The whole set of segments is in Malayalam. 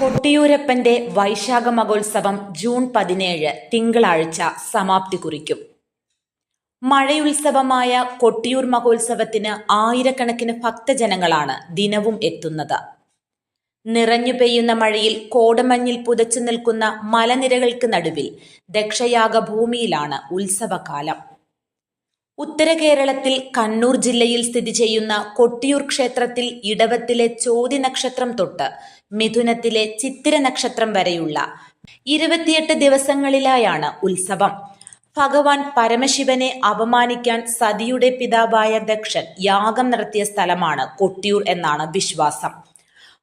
കൊട്ടിയൂരപ്പന്റെ വൈശാഖ മഹോത്സവം ജൂൺ പതിനേഴ് തിങ്കളാഴ്ച സമാപ്തി കുറിക്കും. മഴയുത്സവമായ കൊട്ടിയൂർ മഹോത്സവത്തിന് ആയിരക്കണക്കിന് ഭക്തജനങ്ങളാണ് ദിനവും എത്തുന്നത്. നിറഞ്ഞു പെയ്യുന്ന മഴയിൽ കോടമഞ്ഞിൽ പുതച്ചു നിൽക്കുന്ന മലനിരകൾക്ക് നടുവിൽ ദക്ഷയാഗ ഭൂമിയിലാണ് ഉത്സവകാലം. ഉത്തര കേരളത്തിൽ കണ്ണൂർ ജില്ലയിൽ സ്ഥിതി ചെയ്യുന്ന കൊട്ടിയൂർ ക്ഷേത്രത്തിൽ ഇടവത്തിലെ ചോതി നക്ഷത്രം തൊട്ട് മിഥുനത്തിലെ ചിത്തിര നക്ഷത്രം വരെയുള്ള ഇരുപത്തിയെട്ട് ദിവസങ്ങളിലായാണ് ഉത്സവം. ഭഗവാൻ പരമശിവനെ അപമാനിക്കാൻ സതിയുടെ പിതാവായ ദക്ഷൻ യാഗം നടത്തിയ സ്ഥലമാണ് കൊട്ടിയൂർ എന്നാണ് വിശ്വാസം.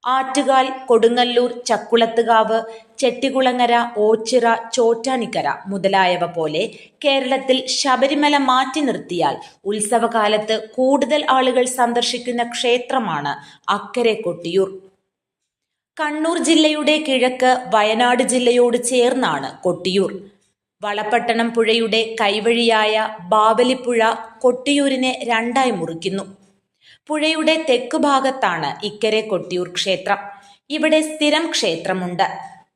ആറ്റുകാൽ കൊടുങ്ങല്ലൂർ ചക്കുളത്തുകാവ് ചെട്ടികുളങ്ങര ഓച്ചിറ ചോറ്റാനിക്കര മുതലായവ പോലെ കേരളത്തിൽ ശബരിമല മാറ്റി നിർത്തിയാൽ ഉത്സവകാലത്ത് കൂടുതൽ ആളുകൾ സന്ദർശിക്കുന്ന ക്ഷേത്രമാണ് അക്കരെ കൊട്ടിയൂർ. കണ്ണൂർ ജില്ലയുടെ കിഴക്ക് വയനാട് ജില്ലയോട് ചേർന്നാണ് കൊട്ടിയൂർ. വളപട്ടണം പുഴയുടെ കൈവഴിയായ ബാവലിപ്പുഴ കൊട്ടിയൂരിനെ രണ്ടായി മുറിക്കുന്നു. പുഴയുടെ തെക്കു ഭാഗത്താണ് ഇക്കരെ കൊട്ടിയൂർ ക്ഷേത്രം. ഇവിടെ സ്ഥിരം ക്ഷേത്രമുണ്ട്.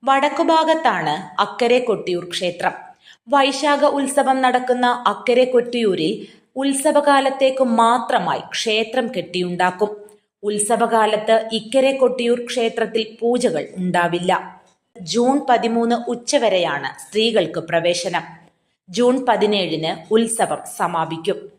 വടക്കുഭാഗത്താണ് അക്കരെ കൊട്ടിയൂർ ക്ഷേത്രം. വൈശാഖ ഉത്സവം നടക്കുന്ന അക്കരെ കൊട്ടിയൂരിൽ ഉത്സവകാലത്തേക്ക് മാത്രമായി ക്ഷേത്രം കെട്ടിയുണ്ടാക്കും. ഉത്സവകാലത്ത് ഇക്കരെ കൊട്ടിയൂർ ക്ഷേത്രത്തിൽ പൂജകൾ ഉണ്ടാവില്ല. ജൂൺ പതിമൂന്ന് ഉച്ചവരെയാണ് സ്ത്രീകൾക്ക് പ്രവേശനം. ജൂൺ പതിനേഴിന് ഉത്സവം സമാപിക്കും.